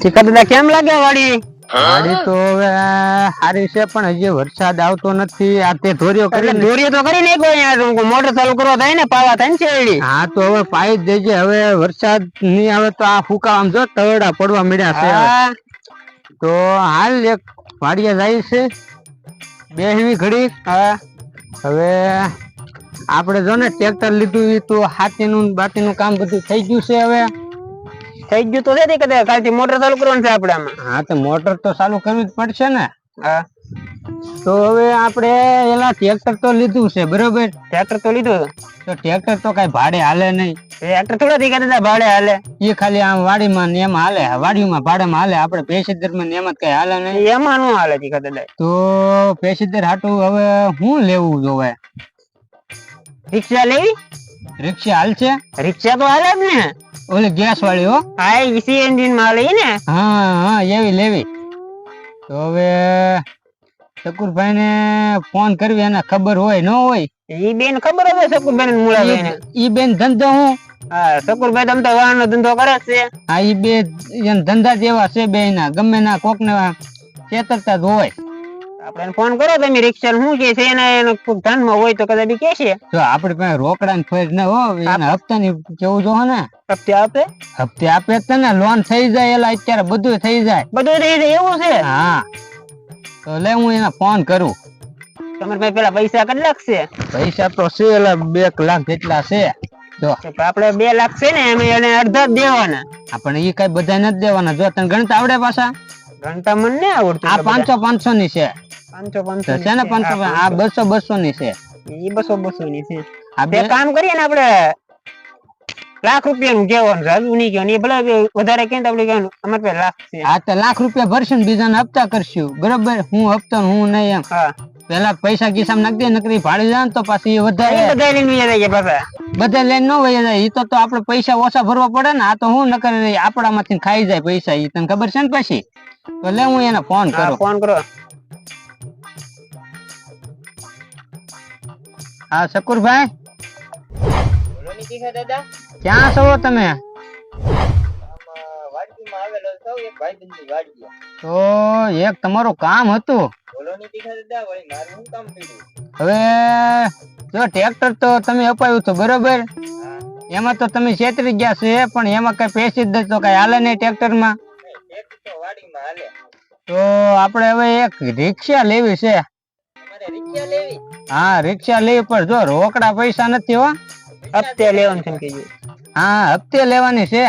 ઠીકા દાદા કેમ લાગે વાડી? વાડી તો હવે સારી છે પણ હજી વરસાદ આવતો નથી. આ તે ધોરીઓ કરી ધોરીઓ તો કરી નાખ્યો યાર મોટર ચાલુ કરવા થાય ને પાવા થાય ને શેરડી? હા તો હવે પાઈ જ દેજે. હવે વરસાદ નહીં આવે તો આ ફૂકા આમ જો તવડા પડવા મળ્યા છે તો હાલ એક વાડીએ જાય છે. બેહવી ઘડી. હા. હવે આપણે જો ને ટ્રેક્ટર લીધું ઈ તો હાથીનું બાતીનું બાટીનું કામ બધું થઈ ગયું છે હવે. થઈ ગયું તો છે કદાચ. કાલથી મોટર ચાલુ કરવાનું છે આપણામાં. હા તો મોટર તો ચાલુ કરવી જ પડશે ને. હા. તો હવે આપણે એલા ટ્રેક્ટર તો લીધું છે બરોબર? ટ્રેક્ટર તો લીધું. તો ટ્રેક્ટર તો કઈ ભાડે હાલે નહીં. ટ્રેક્ટર થોડા ઠીકા દાદા ભાડે હાલે. એ ખાલી આમ વાડીમાં ને એમ હાલે. વાડીમાં ભાડામાં હાલે. આપણે પેસેન્જરમાં એમાં જ કઈ હાલે નહીં. એમાં નું હાલે ઠીકા દાદા તો પેસેન્જર હાટું હવે શું લેવું જોવે? રિક્ષા લેવી? રિક્ષા હાલ છે રિક્ષા તો હાલે જ ને. ઓલી ગેસ વાળી હો. હા ઈસી એન્જિનમાં લઈ ને. હા હા એવી લેવી. તો હવે શકુરભાઈ ને ફોન કરવી એને ખબર હોય ન હોય. ઈ બેન ખબર હશે શકુરભાઈ ને મુળાભાઈ ને ઈ બેન ધંધો હું? હા શકુરભાઈ તમ તો વાહન ધંધો કરે છે. હા ઈ બે ધંધા જેવા છે બે ના ગમે ના કોક ને ચેતરતા જ હોય. આપણે ફોન કરો તમે રિક્ષા શું કે છે એના એનો ખૂબ ધ્યાનમાં હોય તો કદાચ કે છે. જો આપણે પાસે રોકડા ને ફેર ન હો એના હપ્તા ની કેવું જો ને? હપ્તે આપે? હપ્તે આપે જ ને લોન થઈ જાય એલા અત્યારે બધું થઈ જાય. બધું થઈ જાય એવું છે? હા. તો લે હું એને ફોન કરું. તમારે પાસે પેલા પૈસા કેટલાક છે પૈસા તો છે એલા બે લાખ જેટલા છે. જો. આપણે બે લાખ છે ને એમ એને અડધા જ દેવાના. આપણે એ કઈ બધા નથી દેવાના. જો તને ગણતા આવડે પાછા? ગણતા મને આવડતું આ પાંચસો પાંચસો ની છે. પાંચસો પાંચસો છે ને પાંચસો આ બસો બસો ની છે. ઈ બસો બસો ની છે. બે બે કામ કરીએ ને આપણે લાખ રૂપિયા નું કેવાનું છે? હજુ નહીં કહેવાનું. એ ભલે વધારે કહે તો કહેવાનું અમારે પાસે લાખ છે. આ તો લાખ રૂપિયા ભરશું ને બીજાને હપ્તા કરશું. બરોબર? હું હપ્તો હું નહીં એમ. હા. પેલા પૈસા ખિસ્સામાં નાખી દે નકરી ભાડી જાય તો પાછી એ એ વધારે બધા લઈને વહી જાય પાછા. બધા લઈને ન વહી જાય. એ તો તો આપણે પૈસા ઓછા ભરવા પડે ને આ તો હું નકર આપણામાંથી ખાઈ જાય પૈસા એ તને ખબર છે ને પછી? તો લે હું એને ફોન કરો. ફોન કરો. હા, શકુરભાઈ? બોલો ની દાદા ક્યાં છો તમે? વાડકીમાં આવેલો છો એક ભાઈબંધની વાડકી તો એક તમારું કામ હતું. બોલો ની તીખા દાદા વળી મારું શું કામ કર્યું હવે, જો ટ્રેક્ટર તો તમે અપાયું તો બરોબર. એમાં તો તમે છેતરી ગયા છે પણ એમાં કઈ પેસી જ તો કઈ હાલે નહીં ટ્રેક્ટરમાં તો વાડીમાં હાલે તો આપણે હવે એક રિક્ષા લેવી છે. રિક્ષા લેવી હા રિક્ષા લેવી પણ જો રોકડા પૈસા નથી હો. હપ્તે લેવાનું છે કેજો હા હપ્તે લેવાની છે.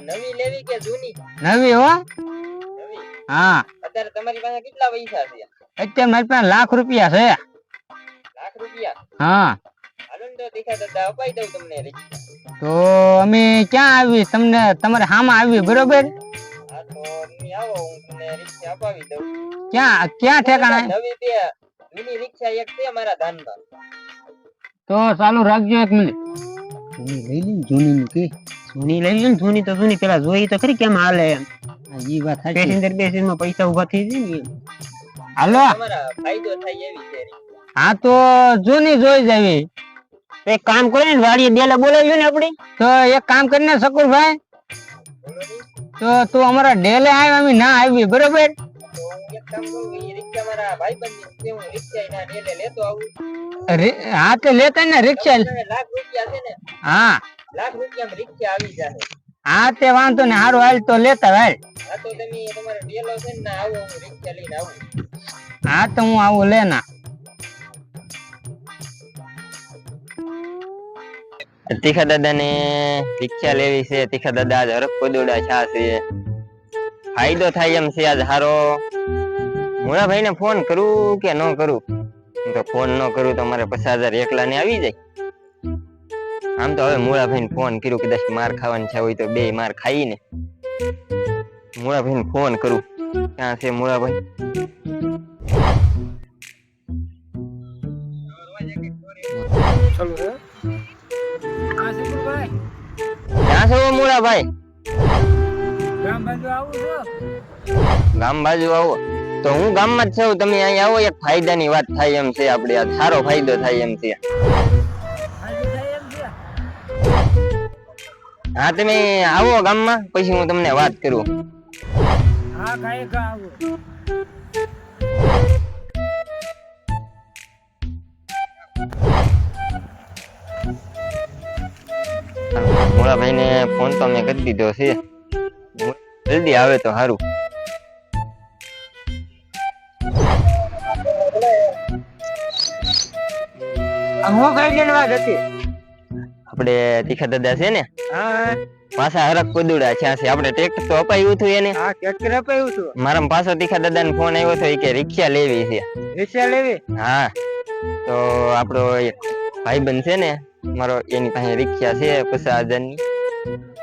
નવી લેવી કે જૂની? નવી હો. હા. અત્યારે તમારી પાસે કેટલા પૈસા છે? અત્યારે મારી પાસે લાખ રૂપિયા છે. લાખ રૂપિયા? હા. તો તીખા દાદા અપાઈ દઉં તમને રિક્ષા. તો અમે ક્યાં આવી? તમને તમારે હામાં આવી બરોબર? હા તો તમે આવો હું તમને રિક્ષા અપાવી દઉં. ક્યાં ક્યાં ઠેકાણા? જૂની રિક્ષા એક છે મારા ધાનમાં તો ચાલુ રાખજો એક મિનિટ. જૂની લઈ લઈ જૂની ની કે. જૂની લઈ લઈ જૂની તો જૂની પેલા જોઈ તો ખરી કેમ હાલે એમ. ઈ વાત સાચી. પેસેન્જર બેસીને પૈસા ઊભા થઈ જાય ને હાલો. તમારા ફાયદો થાય એવી છે હા તો જૂની જોઈ જાવી તો એક કામ કરે ને વાડીએ દેલે બોલાવ્યું ને આપડી તો એક કામ કરીને શકુરભાઈ. તો તું અમારા ડેલે આવ્યા અમે ના આવી બરોબર? હું એક કામ કરું એ રિક્ષા મારા ભાઈબંધની છે હું રિક્ષા એના ડેલે લેતો આવું રી- હા તો લેતા ને રિક્ષા તમે લાખ રૂપિયા છે ને હા લાખ રૂપિયામાં રિક્ષા આવી જાય હા તે વાંધો ને હારું હાલ તો લેતા હાલ હા તો તમે તમારો ડેલો છે ને ના આવો હું રિક્ષા લઈને આવું હા તો હું આવું લેના તીખા દાદા ને રિક્ષા લેવી છે તીખા દાદા આજ હરખ પદોડા છા છે ફાયદો થાય એમ છે આજ હારો. મુળાભાઈ ને ફોન કરું કે ન કરું? તો ફોન ન કરું તો મારે પચાસ હજાર એકલા ને આવી જાય. આમ તો હવે મુળાભાઈ ને ફોન કર્યું કદાચ માર ખાવાની છે હોય તો બે માર ખાઈ ને મુળાભાઈ ને ફોન કરું. ક્યાં છે મુળાભાઈ ક્યાં છો મુળાભાઈ ગામ બાજુ આવો. તો હું ગામમાં જ છું. તમે અહીં આવો. એક ફાયદાની વાત થાય એમ છે આપણે. આ સારો ફાયદો થાય એમ છે. હા તમે આવો ગામમાં. પછી હું તમને વાત કરું. હા આવું. મોળાભાઈ ને ફોન તો મેં કરી દીધો છે. જલ્દી આવે તો સારું હું કઈ જણ વાત હતી? આપણે તીખા દાદા છે ને? પાછા હરક પદુડા છે છે આપણે ટ્રેક્ટર તો અપાયું હતું એને. હા અપાયું મારા પાછો તીખા દાદા ને ફોન આવ્યો હતો કે રિક્ષા લેવી છે. રિક્ષા લેવી? હા. તો આપણો ભાઈબંધ છે ને મારો એની પાસે રિક્ષા છે પચાસ હજારની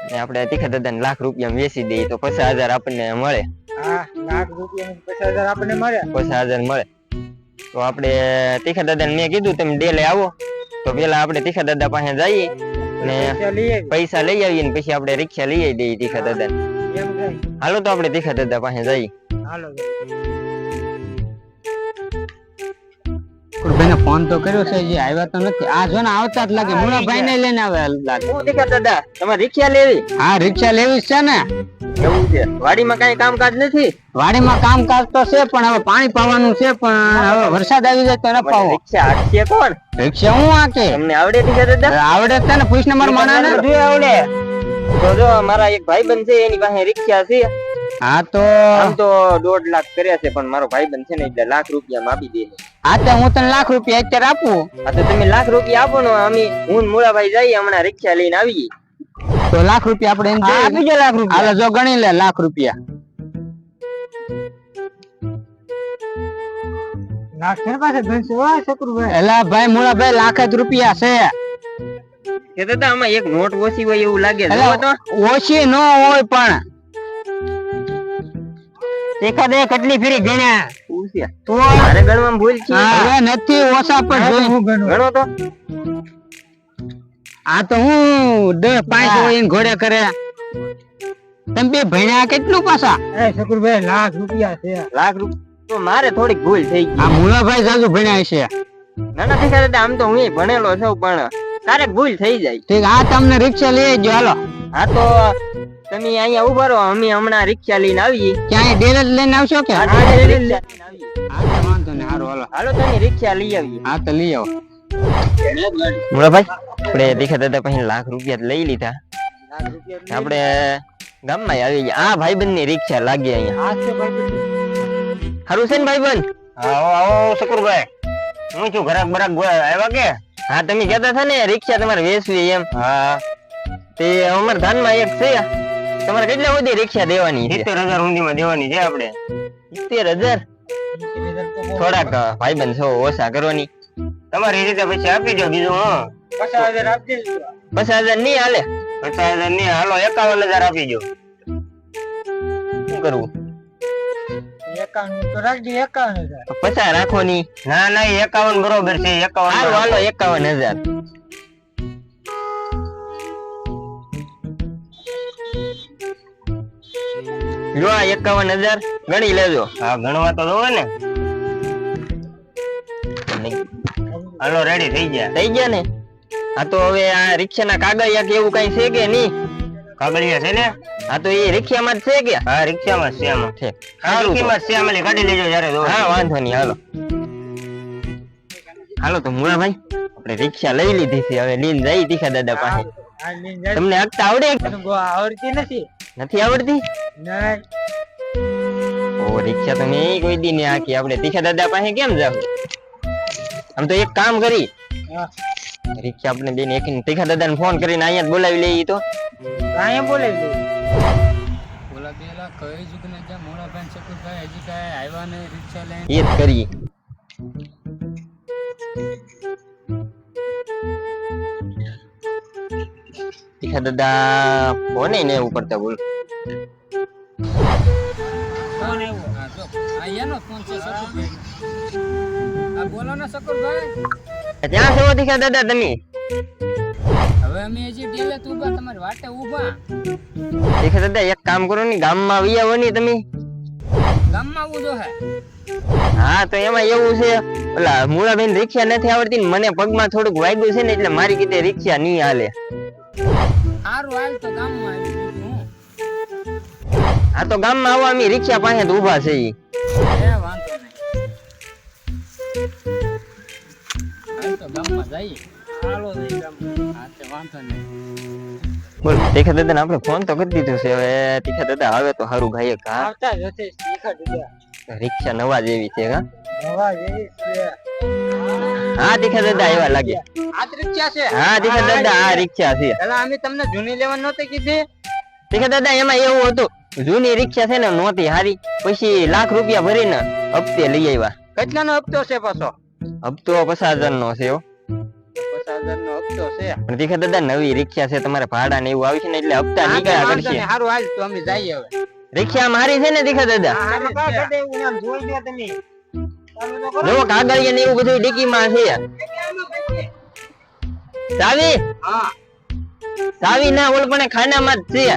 ને આપણે તીખા દાદા ને લાખ રૂપિયા વેચી દઈએ તો પચાસ હજાર આપણને મળે. હા લાખ રૂપિયા પચાસ હજાર આપણને મળ્યા પચાસ હજાર મળે. તો આપણે તીખા દાદા મેં કીધું તમે ડેલે આવો. તો પેલા આપણે તીખા દાદા પાસે જઈએ ને પૈસા લઈ આવીએ. ને પછી આપણે રિક્ષા લઈ આવી દઈએ તીખા દાદા હાલો તો આપણે તીખા દાદા પાસે જઈએ. હાલો ભાઈને ફોન તો કર્યો છે જે આવ્યા તો નથી. આ જો ને આવતા જ લાગે. મુળા ભાઈ ને લઈને આવે લાગે. હું તીખા દાદા તમારે રિક્ષા લેવી? હા રિક્ષા લેવી છે ને. એવું છે. વાડીમાં કઈ કામકાજ નથી? વાડીમાં કામકાજ તો છે પણ હવે પાણી પાવાનું છે પણ હવે વરસાદ આવી જાય તો ન પાવો. રિક્ષા હાંકશે કોણ? રિક્ષા હું આકે તમને આવડે દીકરા દાદા? આવડે છે ને પૂછ નંબર માણા ને જો આવડે. તો જો મારા એક ભાઈ બન છે એની પાસે રિક્ષા છે. હા તો આમ તો દોઢ લાખ કર્યા છે પણ મારો ભાઈબંધ છે ને એટલે લાખ રૂપિયા આપી દે હા તો હું તને લાખ રૂપિયા અત્યારે આપું. હા તો તમે લાખ રૂપિયા આપો ને અમે હું ને મુળાભાઈ જઈએ હમણાં રિક્ષા લઈને આવીએ. તો લાખ રૂપિયા આપણે એમ દે લાખ રૂપિયા. હાલો જો ગણી લે લાખ રૂપિયા. એલા ભાઈ મુળા લાખ જ રૂપિયા છે. કે દાદા આમાં એક નોટ ઓછી હોય એવું લાગે ઓછી ન હોય પણ. એકાદ એક કેટલી ફેરી ગણ્યા તો મારે ગણવામાં ભૂલ છે. હવે નથી ઓછા પણ જોઈ. ગણો. તો. આ તો હું દસ પાંચ હોય એને ઘોડે કરે. તમે બે ભણ્યા કેટલું પાછા? શકુરભાઈ લાખ રૂપિયા છે. લાખ રૂપિયા તો મારે થોડીક ભૂલ થઈ ગઈ. આ ભણ્યા છે ના ના ઠીક દાદા આમ તો હું ભણેલો છું પણ તારે ભૂલ થઈ જાય. ઠીક આ તમને રિક્ષા લઈ જો હાલો. હા તો તમે અહીંયા ઊભા રહો અમે હમણાં રિક્ષા લઈને આવીએ. ક્યાંય ડેરે જ લઈને આવશો કે? હા, તો રિક્ષા લઈને આવીએ. હા તો વાંધો નહીં હારું હાલો. હાલો તમે રિક્ષા લઈ આવીએ. હા તો લઈ આવો. મુળાભાઈ આપણે દીખા દાદા પછી લાખ રૂપિયા લઈ લીધા. આપણે ગામમાં આવી ગયા. આ ભાઈબંધની રિક્ષા લાગી અહીંયા. સારું છે ને ભાઈબંધ? આવો આવો શકુરભાઈ હું છું ઘરાક બરાક ગોળા આવ્યા કે? હા તમે કહેતા હતા ને રિક્ષા તમારે વેચવી એમ. હા. તે અમારા ધાનમાં એક છે. તમારે કેટલા બધી રિક્ષા દેવાની છે? સિત્તેર હજાર ઊંડીમાં દેવાની છે આપણે. સિત્તેર હજાર? થોડાક ભાઈબંધ છો ઓછા કરવાની. તમારી રીતે પછી આપી દો બીજું હા. પચાસ હજાર આપજે પચાસ હજાર નહીં હાલે? પચાસ હજાર નહીં હાલો એકાવન હજાર આપી દો. શું કરવું? પચાસ રાખો ની ના ના એકાવન બરોબર છે એકાવન હાલો હાલો એકાવન હજાર. જો આ એકાવન હજાર ગણી લેજો. હા ગણવા તો જોવે ને. હાલો રેડી થઈ ગયા. થઈ ગયા ને? હા તો હવે આ રિક્ષાના કાગળિયા કે એવું કઈ છે કે નહીં? કાગળિયા છે ને? હા તો એ રિક્ષામાં જ છે કે? હા રિક્ષામાં છે આમાં. છે. સારું. રિક્ષામાં છે આમાં કાઢી લેજો જ્યારે જોવે. હા વાંધો નહીં હાલો. હાલો તો મુળાભાઈ આપણે રિક્ષા લઈ લીધી છે હવે લીન જઈ તીખા દાદા પાસે. તમને હકતા આવડે? આવડતી નથી. નથી આવડતી? નહીં. ઓ રિક્ષા તો મેં કોઈ દી નહીં હાંકી આપણે તીખા દાદા પાસે કેમ જાવ આમ તો એક કામ કરી. હા. રિક્ષા આપણે બેન એક તીખા દાદા ને ફોન કરીને અહીંયા જ બોલાવી લઈએ તો. અહીંયા બોલે બોલા બેલા કઈ જુગ ને જ્યાં મોડા ભાઈ શકુરભાઈ હજી કાંઈ આવ્યા નહીં રિક્ષા લઈને? એ જ કરીએ. તીખા દાદા કોને ને ઉપડતા બોલ. ફોન આવ્યો હા જો. આ એનો ફોન છે શકુરભાઈ આ બોલો ને ત્યાં છો તીખા દાદા તમે? હવે અમે હજી ડેલે તું ઊભા તમારી વાટે ઊભા તીખા દાદા એક કામ કરો ને ગામમાં આવી આવો ને તમે. ગામમાં આવું જો હે. હા તો એમાં એવું છે ઓલા મૂળાબેન રિક્ષા નથી આવડતી ને મને પગમાં થોડુંક વાગ્યું છે ને એટલે મારી કીધે રિક્ષા નહીં હાલે. હાલ તો ગામમાં આવી આ તો ગામમાં આવો અમે રિક્ષા પાસે ઊભા છે ઈ. એ વાંધો નહીં. તો ગામમાં જઈએ. હાલો જઈએ ગામમાં. હા તે વાંધો નહીં. બોલ તીખા દાદા આપણે ફોન તો કરી દીધો છે હવે. તીખા દાદા આવે તો સારું ગાય હા આવતા જ હશે શીખા દીધા રિક્ષા નવા જેવી છે નવા જેવી છે. હા દીખા દાદા એવા લાગે. આ રિક્ષા છે. હા દીખા દાદા આ રિક્ષા છે. પેલા અમે તમને જૂની લેવા નહોતી કીધી. દીખા દાદા એમાં એવું હતું જૂની રિક્ષા છે ને નહોતી હારી. પછી લાખ રૂપિયા ભરીને હપ્તે લઈ આવ્યા કેટલાનો હપ્તો છે પાછો? હપ્તો પચાસ હજાર નો છે છે. પણ દાદા નવી રિક્ષા છે તમારે ભાડા ને એવું આવશે ને એટલે હપ્તા નીકળ્યા કરશે. નહીં. હાલ તો અમે જઈએ હવે. રિક્ષા મારી છે ને દીખા દાદા? હારી કા છે. કદે એવું આમ જોઈ લ્યો તમે. ચાલુ તો કરો. જો કાગળિયા ને એવું બધું ડીકીમાં છે. ચાવી હા. ચાવી ના ઓલ પણ ખાનામાં જ છે.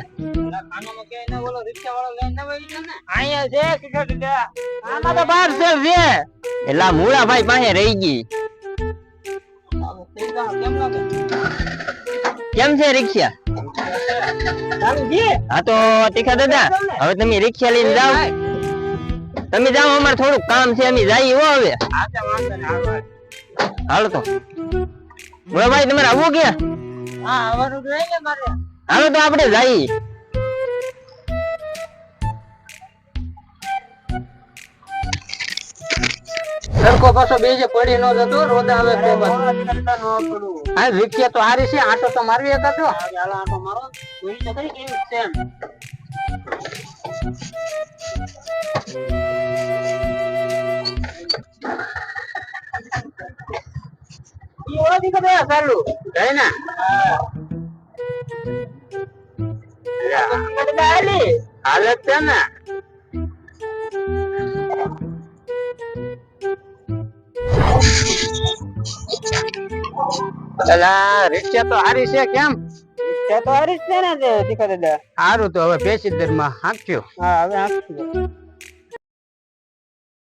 પાસે રહી ગઈ. કેમ છે રિક્ષા? હા તો તીખા દાદા હવે તમે રિક્ષા લઈને જાઓ. તમે જાઓ અમારે થોડુંક કામ છે અમે જઈએ હો હવે. હાલો તો. ભાઈ તમારે આવવું કે હા આવવાનું જોઈએ ને મારે. હાલો તો આપણે જઈએ. સરકો પાછો બેજે પડી નો જતો રોદા આવે તો હા તો હારી છે આટો તો મારવી હતા તો હાલો મારો. તો ખરી કેવી છે એમ ઈ ઓળો દીકરો બે ચાલુ જઈ ને હાલત છે ને પેલા રિક્ષા તો હારી છે કેમ તે તો હરીશ છે ને તે શીખા દાદા સારું તો હવે પેસીદરમાં હાંક્યો હા હવે આપશું